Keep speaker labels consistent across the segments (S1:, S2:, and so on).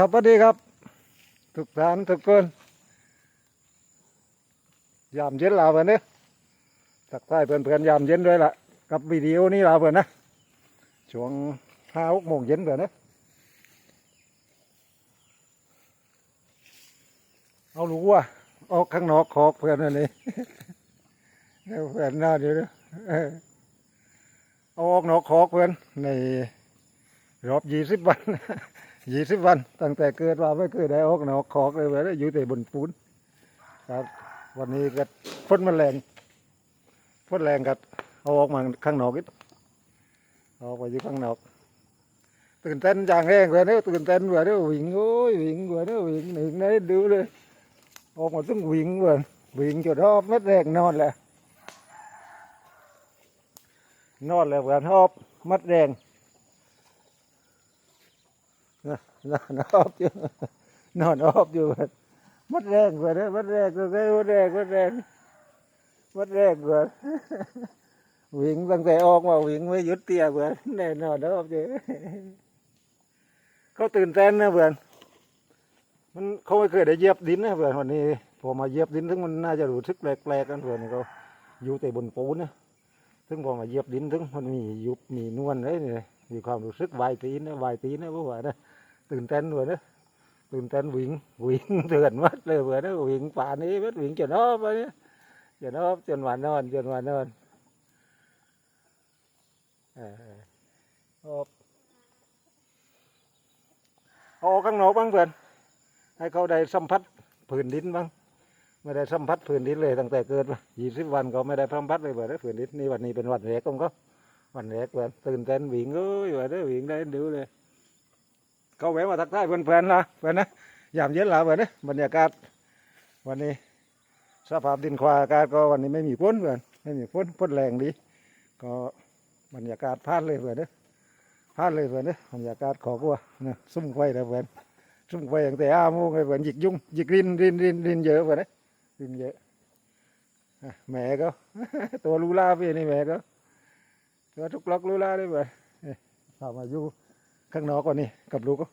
S1: ครับสวัสดีครับ ทุกท่านทุกคนยามเย็นลาเพื่อนเนอะสักทายเพื่อนเพื่อนยามเย็นด้วยล่ะ กับวิดีโอนี้ลาเพื่อนนะช่วงห้าหกโมงเย็นเพื่อนเนอะเอาลูกว่าออกข้างนอกขอกเพื่อนนั่นเองเพื่อนน่าดีนะเออเอาออกนอกขอกเพื่อนในรอบยี่สิบวัน ยี่สิบวัน ตั้งแต่เกิดมาไม่เคยได้ออกนอกขอกเลยเว้ยอยู่แต่บนปูนครับ วันนี้ก็ฝนมันแรงฝนแรงกัดเอาออกมาข้างนอกอีกเอาอกไปอยู่ข้างนอก ตื่นเต้นอย่างแรงเลยเนี่ยตื่นเต้นเว้ยเนี่ยวิ่งโอ้ยวิ่งเว้ยเนี่ยวิ่งหนึ่งได้ดูเลย ออกมาต้องวิ่งเว้ยวิ่งจนรอบม็ดแรกนอนแหละนอนแล้วเว้ยรอบมัดแรง นอนออบอยู่นอนออบอยู่มัดแรงกว่าเด้อมัดแรงกว่าเด้อมัดแรงมัดแรงมัดแรงกว่าวิ่งตั้งแต่ออกมาวิ่งไม่หยุดเตี้ยเพื่อนแน่นอนออบอยู่เขาตื่นเต้นนะเพื่อนมันเขาไม่เคยได้เยียบดินนะเพื่อนวันนี้พอมาเยียบดินถึงมันน่าจะรู้สึกแปลกๆกันเพื่อนเขาอยู่แต่บนปูนนะถึงพอมาเยียบดินถึงมันมียุบมีนวลเลยนี่มีความรู้สึกวายตีนนะวายตีนนะพวกว่านะ ตื่นเต้นเลยนะตื่นเต้นวิ่งวิ่งเตือนมัดเลยเพื่อนนะวิ่งป่านนี้มัดวิ่งจนนอบไปเนี่ยจนนอบจนหวันนอนจนหวันนอนเออเออเอาออกข้างนอกบ้างเพื่อนให้เขาได้สัมผัสผืนดินบ้างไม่ได้สัมผัสผืนดินเลยตั้งแต่เกิดมายี่สิบวันก็ไม่ได้สัมผัสเลยเพื่อนะผืนดินนี่วันนี้เป็นวันแรกของเขาวันแรกเพื่อนตื่นเต้นวิ่งเอ้ยเพื่อนนะวิ่งได้ดูเลย เขาแวะมาทักทายเพื่อนๆละเพื่อนนะยามเย็นละเพื่อนนะบรรยากาศ วันนี้สภาพดินควาอากาศก็วันนี้ไม่มีฝนเพื่อนไม่มีฝนฝนแรงดีก็บรรยากาศพลาดเลยเพื่อนนะพลาดเลยเพื่อนนะบรรยากาศขอกลัวนะซุ่มไฟนะเพื่อนซุ่มไฟตั้งแต่อาโมงเลยเพื่อนหยิกยุ่งหยิกรินรินรินรินเยอะเพื่อนนะรินเยอะอะแม่ก็ตัวลูลาพี่นี่แม่ก็ตัวทุกล็อกลูลาด้วยเพื่อนเอ้ยพามาอยู่ ข้างนอกก่อนนี่กับลูกก็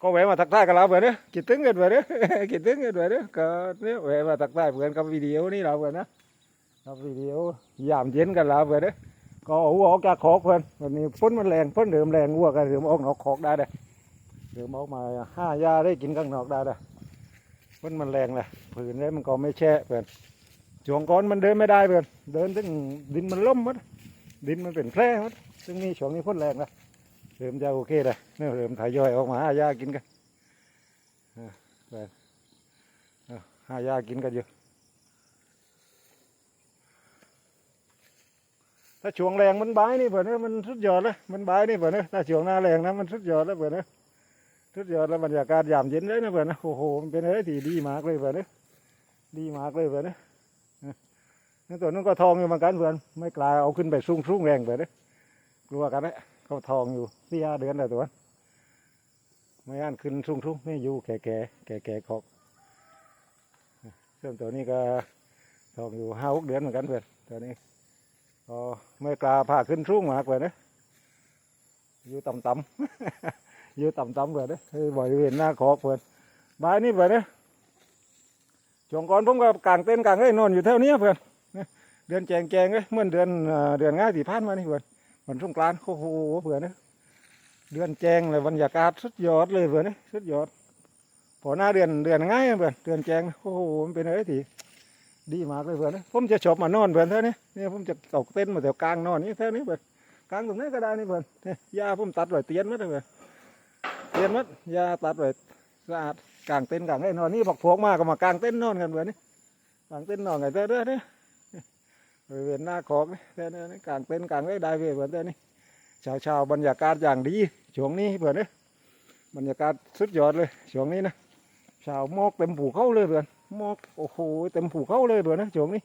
S1: ก็แวะมาทักทายกันแล้วเพื่อนเนี่ยคิดถึงกันเพื่อนเนี่ยคิดถึงกันเพื่อนเนี่ยก็เนี่ยแวะมาทักทายเพื่อนกับวิดีโอนี่เราเพื่อนนะกับวิดีโอยามเย็นกันแล้วเพื่อนเนี่ยก็เอาหัวออกจากคอกเพื่อนวันนี้ฝนมันแรงฝนเดิมแรงวัวกันเดิมออกนอกคอกได้เลยเดิมออกมาห้ายาได้กินข้างนอกได้เลยฝนมันแรงเลยผืนเลยมันก็ไม่แช่เพื่อนช่วงก่อนมันเดินไม่ได้เพื่อนเดินถึงดินมันล่มหมัด ดินมันเป็นแพร่หมดซึ่งนี่ช่วงนี้พ่นแรงนะเริ่มจะโอเคเลยเนี่ยเริ่มทยย่อยออกมาหายากินกันไปหายากินกันอยู่ถ้าช่วงแรงมันบายนี่เผื่อเนี่ยมันสุดยอดเลยมันบายนี่เผื่อเนี่ยถ้าช่วงหน้าแรงนะมันสุดยอดแล้วเผื่อเนี่ยสุดยอดแล้วบรรยากาศยามเย็นเลยนะเผื่อนะโอ้โหมันเป็นอะไรที่ดีมากเลยเผื่อเนี่ยดีมากเลยเผื่อเนี่ย นี่ตัวนู้นก็ทองอยู่เหมือนกันเพื่อนไม่กล้าเอาขึ้นไปสูงสูงแรงไปเลยกลัวกันนะเขาทองอยู่สี่ห้าเดือนแล้วตัวไม่อ่านขึ้นสูงสูงไม่อยู่แก่แก่แก่แก่ของส่วนตัวนี้ก็ทองอยู่ห้าหกเดือนเหมือนกันเพื่อนตัวนี้ก็ไม่กล้าพาขึ้นสูงมากเลยนะอยู่ต่ำต่ำอยู่ต่ำต่ำเลยนะคือบริเวณหน้าคอกเพื่อนบายนี่เพื่อนนะช่วงก่อนผมก็กางเต็นท์กางให้นอนอยู่แถวเนี้ยเพื่อน เดือนแจงแจงเลยเมื่อเดือนเดือนง่ายสี่พันมานี่เพื่อนวันสงกรานต์โอ้โหเพื่อนนะเดือนแจงเลยบรรยากาศสุดยอดเลยเพื่อนนะสุดยอดพอหน้าเดือนเดือนง่ายเพื่อนเดือนแจงโอ้โหมันเป็นอะไรที่ดีมากเลยเพื่อนนะผมจะชอบมานอนเพื่อนเท่านี้เนี่ยผมจะตกเต้นท์มาแถวกลางนอนนี่เท่านี้เพื่อนกลางตรงนี้ก็ได้นี่เพื่อนยาผมตัดไว้เตียนมัดเลยเพื่อนเตียนมัดหญ้าตัดไว้สะอาดกลางเต็นท์กลางให้นอนนี่บอกพวกมาก็มากลางเต็นท์นอนกันเพื่อนนี่กลางเต็นท์นอนไงเต้อเด้อเนี่ย บริเวณหน้าคอกนี่แค่นี้นี่กลางเต็นท์กลางได้ได้เพื่อนเต้นี่ชาวชาวบรรยากาศอย่างดีช่วงนี้เพื่อนนี่บรรยากาศสุดยอดเลยช่วงนี้นะชาวมอกเต็มภูเข้าเลยเพื่อนมอกโอ้โหเต็มภูเข้าเลยเพื่อนนะช่วงนี้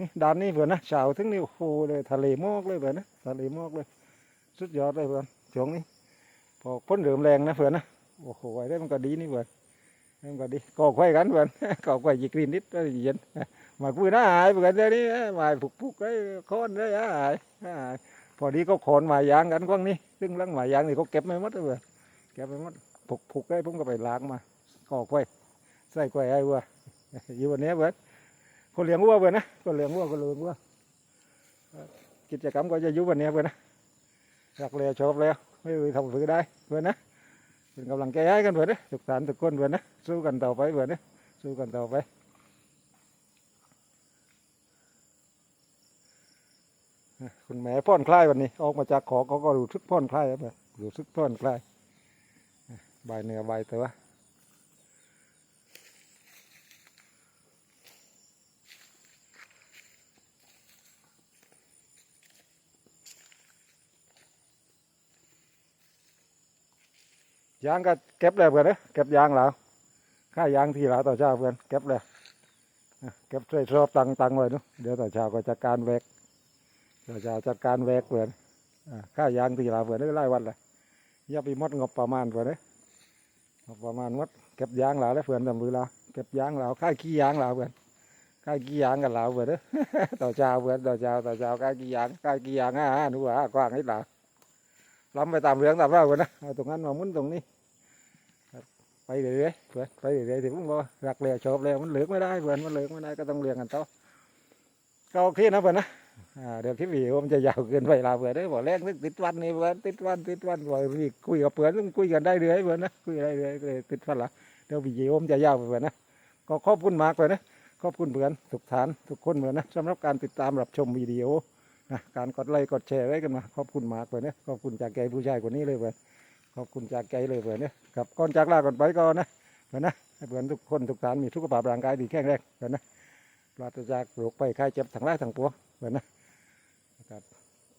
S1: นี่ด้านนี้เพื่อนนะชาวถึงนี่โอ้โหเลยทะเลมอกเลยเพื่อนนะทะเลมอกเลย สุดยอดเลยเพื่อนช่วงนี้พอพ้นเริ่มแรงนะเพื่อนนะโอ้โหไว้ได้มันก็ดีนี่เพื่อนมันก็ดีก่อไฟกันเพื่อนก่อไฟยิกรีนนิด ได้เย็น mà vui nó hại mà cái đấy mà phục phục cái con đấy hại hại พอดีก็ขนหมายยางกันกว้างนี้ซึ่งหลังหมายยางนี่เขาเก็บไม่หมดเลยเก็บไม่หมดผูกผูกได้ผมก็ไปล้างมาก่อกล้วใส่กล้วไอ้วัวอยู่วันนี้เว้ยคนเลี้ยงวัวเว้ยนะคนเลี้ยงวัวคนเลี้ยงวัวกิจกรรมก็จะอยู่วันนี้เว้ยนะรักแล้วชอบแล้วไม่รู้ทำฝือได้เว้ยนะเป็นกำลังใจให้กันเว้ยนะสุขสันต์ทุกคนเว้ยนะสู้กันต่อไปเว้ยนะสู้กันต่อไป คุณแม่พ่อนคลายวันนี้ ออกมาจากขอเขาก็รู้สึกพ่อนคลายครับแบบรู้สึกพ่อนคลายบายเนื้อบายตัวยางก็เก็บเลยเพื่อนเอ้ยเก็บยางแล้วค่ายางทีละต่อเช้าเพื่อนเก็บเลยเก็บใส่ชอบตังตังไว้เนาะเดี๋ยวต่อเช้าก็จัดการแวก เราจะจัดการแวกเปลือนอ่าค่ายางตีลาเปลือนได้ไล่วันเลยอย่าไปมดงบประมาณเปลือนเลยงบประมาณมดเก็บยางหลาแล้วเปลือนทำเวลาเก็บยางหลาค่ายขี้ยางหลาเปลือนค่ายขี้ยางกันหลาเปลือนเด้อต่อเช้าเปลือนต่อเช้าต่อเช้าค่ายขี้ยางค่ายขี้ยางอ่าหนูว่ากว้างให้หลาล้ำไปตามเรื่องตามเล่าเปลือนนะตรงนั้นมามุนตรงนี้ไปเรื่อยๆเปลือนไปเรื่อยๆถึงผมบอกรักเลยชอบเลยมันเหลือกไม่ได้เปลือนมันเหลือกไม่ได้ก็ต้องเลี้ยงกันต่อก็โอเคนะเปลือนนะ เดี๋ยวคลิปวิดีโอมันจะยาวเกินไปลาเผื่อได้บอกแรกนึกติดวันนี่เพื่อนติดวันติดวันบอกพี่คุยกับเพื่อนต้องคุยกันได้เรื่อยเพื่อนนะคุยได้เรื่อยเลยติดวันละเดี๋ยววิดีโอมันจะยาวไปเพื่อนนะก็ขอบคุณมากเลยนะขอบคุณเพื่อนทุกฐานทุกคนเพื่อนนะสำหรับการติดตามรับชมวิดีโอนะการกดไลค์กดแชร์ไว้กันมาขอบคุณมากเลยนะขอบคุณจากใจผู้ชายคนนี้เลยเพื่อนขอบคุณจากใจเลยเพื่อนนะกับก่อนจากลาก่อนไปก่อนนะเพื่อนนะเพื่อนทุกคนทุกฐานมีสุขภาพร่างกายดีแข็งแรงเพื่อนนะปราศจากโรคไปไข้เจ็บทั้งหลายทั้งปวง เพื่อนนะ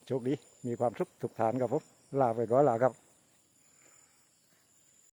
S1: โชคดีมีความสุขทุกฐานครับผมลาไปก่อนลาครับ